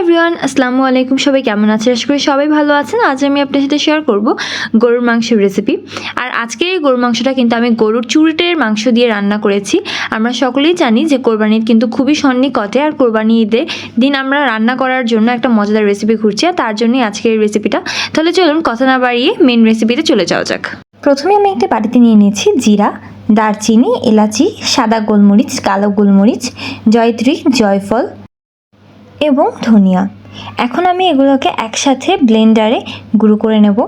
Everyone আসসালামু আলাইকুম। সবাই কেমন আছেন? আশা করি সবাই ভালো আছেন। আজ আমি আপনার সাথে শেয়ার করব গরুর মাংসের রেসিপি আর আজকের এই গরুর মাংসটা কিন্তু আমি গরুর চুরিটের মাংস দিয়ে রান্না করেছি। আমরা সকলেই জানি যে কোরবানির কিন্তু খুবই সন্নিকটে আর কোরবানি ঈদে দিন আমরা রান্না করার জন্য একটা মজাদার রেসিপি খুঁজছি আর তার জন্যই আজকের এই রেসিপিটা তাহলে চলুন কথা না বাড়িয়ে মেন রেসিপিতে চলে যাওয়া যাক। প্রথমে আমি একটা বাটিতে নিয়ে নিয়েছি জিরা, দারচিনি, এলাচি, সাদা গোলমরিচ, কালো গোলমরিচ, জয়ত্রী, জয়ফল এবং ধনিয়া। এখন আমি এগুলোকে একসাথে ব্লেন্ডারে গুঁড়ো করে নেব।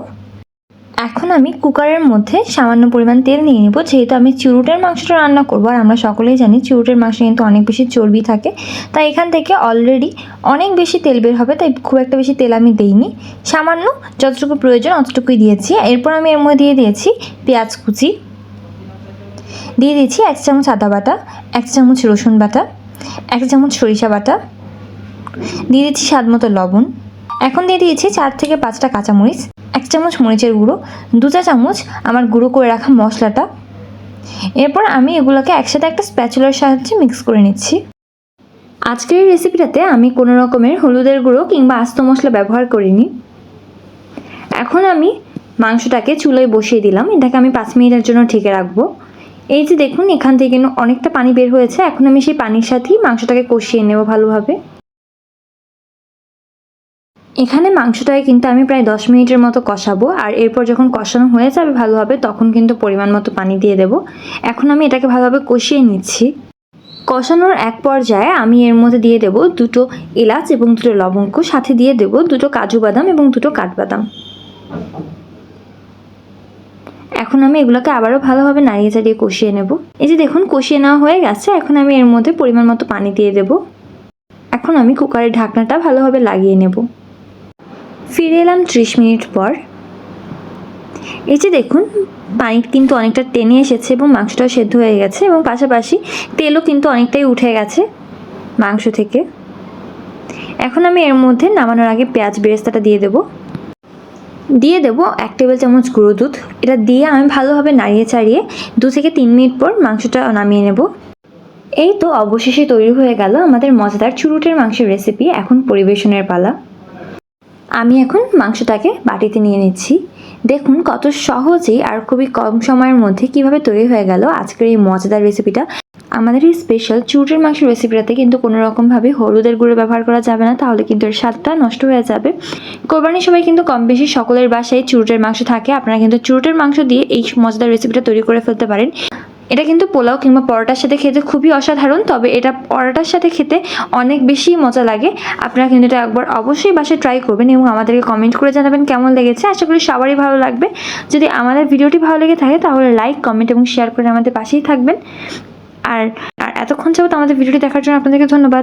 এখন আমি কুকারের মধ্যে সামান্য পরিমাণ তেল নিয়ে নেব, যেহেতু আমি চুরুটের মাংসটা রান্না করব, আর আমরা সকলেই জানি চুরুটের মাংস কিন্তু অনেক বেশি চর্বি থাকে। তাই এখান থেকে অলরেডি অনেক বেশি তেল বের হবে, তাই খুব একটা বেশি তেল আমি দেইনি। সামান্য যতটুকু প্রয়োজন অতটুকুই দিয়েছি। এরপর আমি এর মধ্যে দিয়ে দিয়েছি পেঁয়াজ কুচি। দিয়ে দিয়েছি এক চামচ আদা বাটা, এক চামচ রসুন বাটা, এক চামচ সরিষা বাটা দিয়ে দিচ্ছি স্বাদ মতো লবণ। এখন দিয়ে দিয়েছি চার থেকে পাঁচটা কাঁচামরিচ, এক চামচ মরিচের গুঁড়ো, দু চা চামচ আমার গুঁড়ো করে রাখা মশলাটা। এরপর আমি এগুলোকে একসাথে একটা স্প্যাচুলার সাহায্যে মিক্স করে নিচ্ছি। আজকের এই রেসিপিটাতে আমি কোনো রকমের হলুদের গুঁড়ো কিংবা আস্ত মশলা ব্যবহার করিনি। এখন আমি মাংসটাকে চুলোয় বসিয়ে দিলাম, এটাকে আমি পাঁচ মিনিটের জন্য ঢেকে রাখব। এই যে দেখুন, এখান থেকে অনেকটা পানি বের হয়েছে, এখন আমি সেই পানির সাথেই মাংসটাকে কষিয়ে নেব ভালোভাবে। এখানে মাংসটাকে কিন্তু আমি প্রায় দশ মিনিটের মতো কষাবো, আর এরপর যখন কষানো হয়ে যাবে ভালোভাবে তখন কিন্তু পরিমাণ মতো পানি দিয়ে দেব। এখন আমি এটাকে ভালোভাবে কষিয়ে নিচ্ছি। কষানোর এক পর্যায়ে আমি এর মধ্যে দিয়ে দেব দুটো এলাচ এবং দুটো লবঙ্গ, সাথে দিয়ে দেব দুটো কাজু বাদাম এবং দুটো কাঠবাদাম। এখন আমি এগুলোকে আবারও ভালোভাবে নাড়িয়ে চাড়িয়ে কষিয়ে নেব। এই যে দেখুন, কষিয়ে নেওয়া হয়ে গেছে, এখন আমি এর মধ্যে পরিমাণ মতো পানি দিয়ে দেব। এখন আমি কুকারের ঢাকনাটা ভালোভাবে লাগিয়ে নেব। ফিরে এলাম ত্রিশ মিনিট পর। এই যে দেখুন পানি কিন্তু অনেকটা টেনে এসেছে এবং মাংসটাও সেদ্ধ হয়ে গেছে এবং পাশাপাশি তেলও কিন্তু অনেকটাই উঠে গেছে মাংস থেকে। এখন আমি এর মধ্যে নামানোর আগে পেঁয়াজ বেরেস্তাটা দিয়ে দেব। দিয়ে দেবো এক টেবিল চামচ গুঁড়ো দুধ। এটা দিয়ে আমি ভালোভাবে নাড়িয়ে চাড়িয়ে দু থেকে তিন মিনিট পর মাংসটা নামিয়ে নেব। এই তো অবশেষে তৈরি হয়ে গেল আমাদের মজাদার চুরুটের মাংসের রেসিপি এখন পরিবেশনের পালা। আমি এখন মাংসটাকে বাটিতে নিয়ে নিচ্ছি। দেখুন কত সহজেই আর খুবই কম সময়ের মধ্যে কীভাবে তৈরি হয়ে গেল আজকের এই মজাদার রেসিপিটা। আমাদের এই স্পেশাল চুটের মাংসের রেসিপিটাতে কিন্তু কোনো রকমভাবে হলুদের গুঁড়ো ব্যবহার করা যাবে না, তাহলে কিন্তু এর স্বাদটা নষ্ট হয়ে যাবে। কোরবানির সময় কিন্তু কম বেশি সকলের বাসায় চুরুটের মাংস থাকে, আপনারা কিন্তু চুরুটের মাংস দিয়ে এই মজাদার রেসিপিটা তৈরি করে ফেলতে পারেন। এটা কিন্তু পোলাও কিংবা পরোটার সাথে খেতে খুবই অসাধারণ, তবে এটা পরোটার সাথে খেতে অনেক বেশি মজা লাগে। আপনারা কিন্তু এটা একবার অবশ্যই বাসে ট্রাই করবেন এবং আমাদেরকে কমেন্ট করে জানাবেন কেমন লেগেছে। আশা করি সবারই ভালো লাগবে। যদি আমাদের ভিডিওটি ভালো লেগে থাকে তাহলে লাইক কমেন্ট এবং শেয়ার করে আমাদের পাশেই থাকবেন। আর আর এতক্ষণ যাবত আমাদের ভিডিওটি দেখার জন্য আপনাদেরকে ধন্যবাদ।